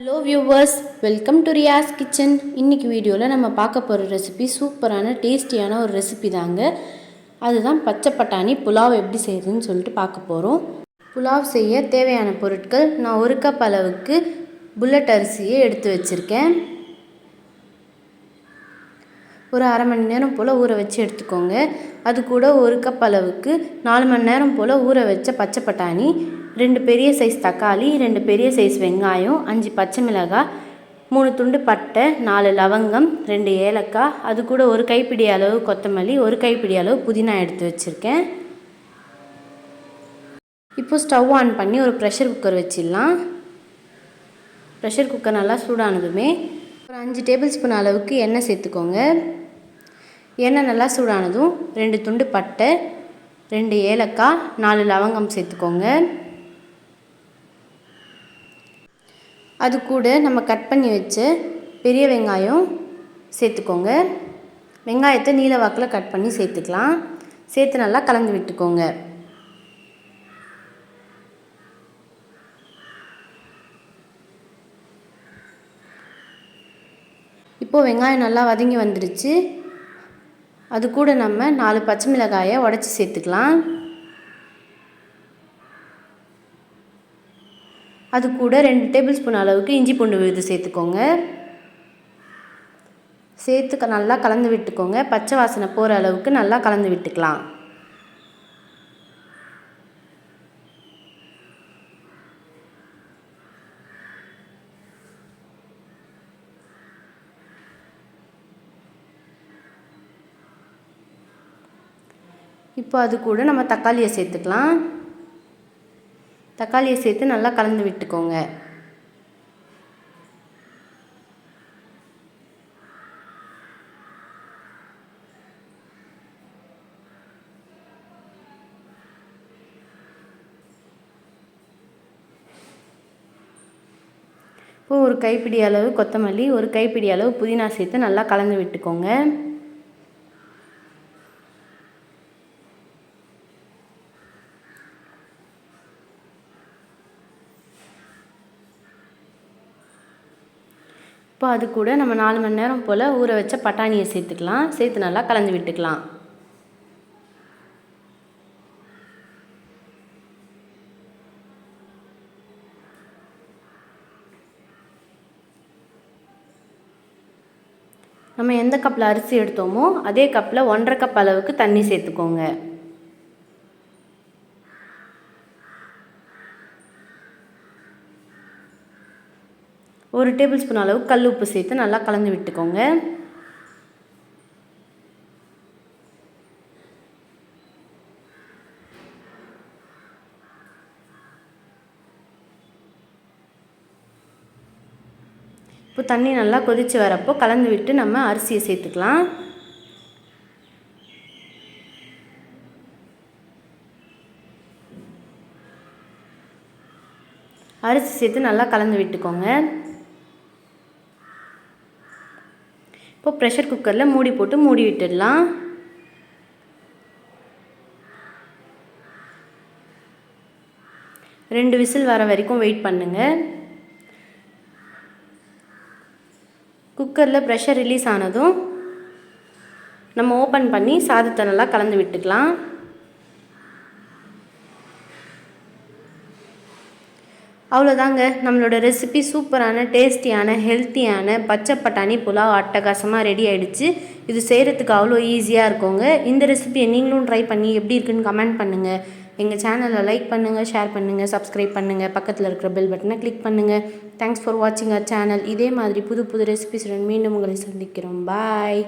Hello viewers welcome to Riyas kitchen இன்னைக்கு வீடியோவில் நம்ம பார்க்க போகிற ரெசிபி சூப்பரான டேஸ்டியான ஒரு ரெசிபி தாங்க. அதுதான் பச்சை பட்டாணி புலாவ் எப்படி செய்யுதுன்னு சொல்லிட்டு பார்க்க போகிறோம் புலாவ் செய்ய தேவையான பொருட்கள் நான் ஒரு கப் அளவுக்கு புல்லட் அரிசியை எடுத்து வச்சுருக்கேன். ஒரு அரை மணி நேரம் போல் ஊற வச்சு எடுத்துக்கோங்க. அது கூட ஒரு கப் அளவுக்கு நாலு மணி நேரம் போல் ஊற வச்ச பச்சை பட்டாணி ரெண்டு பெரிய சைஸ் தக்காளி ரெண்டு பெரிய சைஸ் வெங்காயம் அஞ்சு பச்சை மிளகாய் மூணு துண்டு பட்டை நாலு லவங்கம் ரெண்டு ஏலக்காய். அது கூட ஒரு கைப்பிடி அளவு கொத்தமல்லி ஒரு கைப்பிடி அளவு புதினா எடுத்து வச்சுருக்கேன். இப்போ ஸ்டவ் ஆன் பண்ணி ஒரு ப்ரெஷர் குக்கர் வச்சிடலாம். ப்ரெஷர் குக்கர் நல்லா சூடானதுமே ஒரு அஞ்சு டேபிள் ஸ்பூன் அளவுக்கு எண்ணெய் சேர்த்துக்கோங்க. எண்ணெய் நல்லா சூடானதும் ரெண்டு துண்டு பட்டை ரெண்டு ஏலக்காய் நாலு லவங்கம் சேர்த்துக்கோங்க. அது கூட நம்ம கட் பண்ணி வச்ச பெரிய வெங்காயம் சேர்த்துக்கோங்க. வெங்காயத்தை நீல வாக்கில் கட் பண்ணி சேர்த்துக்கலாம். சேர்த்து நல்லா கலந்து விட்டுக்கோங்க. இப்போது வெங்காயம் நல்லா வதங்கி வந்துடுச்சு அது கூட நம்ம நாலு பச்சை மிளகாயை உடச்சி சேர்த்துக்கலாம். அது கூட ரெண்டு டேபிள் ஸ்பூன் அளவுக்கு இஞ்சி பூண்டு விழுது சேர்த்துக்கோங்க. சேர்த்து நல்லா கலந்து விட்டுக்கோங்க. பச்சை வாசனை போகிற அளவுக்கு நல்லா கலந்து விட்டுக்கலாம். இப்போ அது கூட நம்ம தக்காளியை சேர்த்துக்கலாம். தக்காளியை சேர்த்து நல்லா கலந்து விட்டுக்கோங்க. இப்போ ஒரு கைப்பிடி அளவு கொத்தமல்லி ஒரு கைப்பிடி அளவு புதினா சேர்த்து நல்லா கலந்து விட்டுக்கோங்க. இப்போ அது கூட நம்ம நாலு மணி நேரம் போல் ஊற வச்ச பட்டாணியை சேர்த்துக்கலாம். சேர்த்து நல்லா கலந்து விட்டுக்கலாம். நம்ம எந்த கப்பில் அரிசி எடுத்தோமோ அதே கப்பில் ஒன்றரை கப் அளவுக்கு தண்ணி சேர்த்துக்கோங்க. ஒரு டேபிள் ஸ்பூன் அளவு கல் உப்பு சேர்த்து நல்லா கலந்து விட்டுக்கோங்க. இப்போ தண்ணி நல்லா கொதித்து வரப்போ கலந்து விட்டு நம்ம அரிசியை சேர்த்துக்கலாம். அரிசி சேர்த்து நல்லா கலந்து விட்டுக்கோங்க. இப்போ ப்ரெஷர் குக்கரில் மூடி போட்டு மூடி விட்டுடலாம். ரெண்டு விசில் வர வரைக்கும் வெயிட் பண்ணுங்கள் குக்கரில் ப்ரெஷர் ரிலீஸ் ஆனதும் நம்ம ஓப்பன் பண்ணி சாதத்தை நல்லா கலந்து விட்டுக்கலாம். அவ்வளோதாங்க. நம்மளோட ரெசிபி சூப்பரான டேஸ்டியான ஹெல்த்தியான பச்சை பட்டாணி புலாவ் அட்டகாசமாக ரெடி ஆகிடுச்சு இது செய்கிறதுக்கு அவ்வளோ ஈஸியாக இருக்குங்க. இந்த ரெசிபியை நீங்களும் ட்ரை பண்ணி எப்படி இருக்குன்னு கமெண்ட் பண்ணுங்கள் எங்கள் சேனலை லைக் பண்ணுங்கள் ஷேர் பண்ணுங்கள் சப்ஸ்கிரைப் பண்ணுங்கள் பக்கத்தில் இருக்கிற பெல் பட்டனை கிளிக் பண்ணுங்கள் தேங்க்ஸ் ஃபார் வாட்சிங் அவர் சேனல் இதே மாதிரி புது புது ரெசிபிஸுடன் மீண்டும் உங்களை சந்திக்கிறோம். பாய்